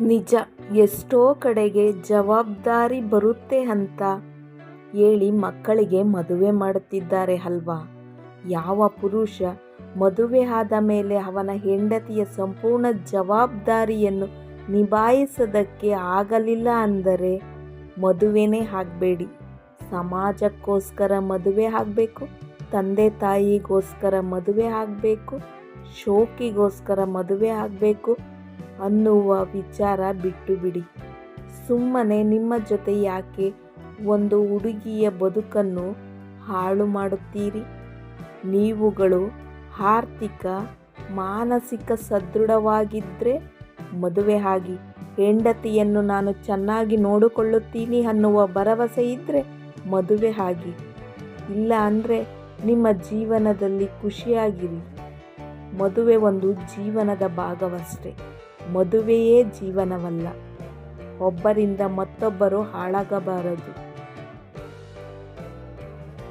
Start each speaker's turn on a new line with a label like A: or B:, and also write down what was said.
A: ನಿಜ, ಎಷ್ಟೋ ಕಡೆಗೆ ಜವಾಬ್ದಾರಿ ಬರುತ್ತೆ ಅಂತ ಹೇಳಿ ಮಕ್ಕಳಿಗೆ ಮದುವೆ ಮಾಡುತ್ತಿದ್ದಾರೆ ಅಲ್ವಾ? ಯಾವ ಪುರುಷ ಮದುವೆ ಆದ ಮೇಲೆ ಅವನ ಹೆಂಡತಿಯ ಸಂಪೂರ್ಣ ಜವಾಬ್ದಾರಿಯನ್ನು ನಿಭಾಯಿಸೋದಕ್ಕೆ ಆಗಲಿಲ್ಲ ಅಂದರೆ ಮದುವೆನೇ ಆಗಬೇಡಿ. ಸಮಾಜಕ್ಕೋಸ್ಕರ ಮದುವೆ ಆಗಬೇಕು, ತಂದೆ ತಾಯಿಗೋಸ್ಕರ ಮದುವೆ ಆಗಬೇಕು, ಶೋಕಿಗೋಸ್ಕರ ಮದುವೆ ಆಗಬೇಕು ಅನ್ನುವ ವಿಚಾರ ಬಿಟ್ಟು ಬಿಡಿ ಸುಮ್ಮನೆ ನಿಮ್ಮ ಜೊತೆ ಯಾಕೆ ಒಂದು ಹುಡುಗಿಯ ಬದುಕನ್ನು ಹಾಳು ಮಾಡುತ್ತೀರಿ? ನೀವುಗಳು ಆರ್ಥಿಕ, ಮಾನಸಿಕ ಸದೃಢವಾಗಿದ್ದರೆ ಮದುವೆ ಆಗಿ ಹೆಂಡತಿಯನ್ನು ನಾನು ಚೆನ್ನಾಗಿ ನೋಡಿಕೊಳ್ಳುತ್ತೀನಿ ಅನ್ನುವ ಭರವಸೆ ಇದ್ದರೆ ಮದುವೆ ಆಗಿ. ಇಲ್ಲ ಅಂದರೆ ನಿಮ್ಮ ಜೀವನದಲ್ಲಿ ಖುಷಿಯಾಗಿರಿ. ಮದುವೆ ಒಂದು ಜೀವನದ ಭಾಗವಷ್ಟೇ. ಮದುವೆಯೇ ಜೀವನವಲ್ಲ. ಒಬ್ಬರಿಂದ ಮತ್ತೊಬ್ಬರು ಹಾಳಾಗಬಾರದು.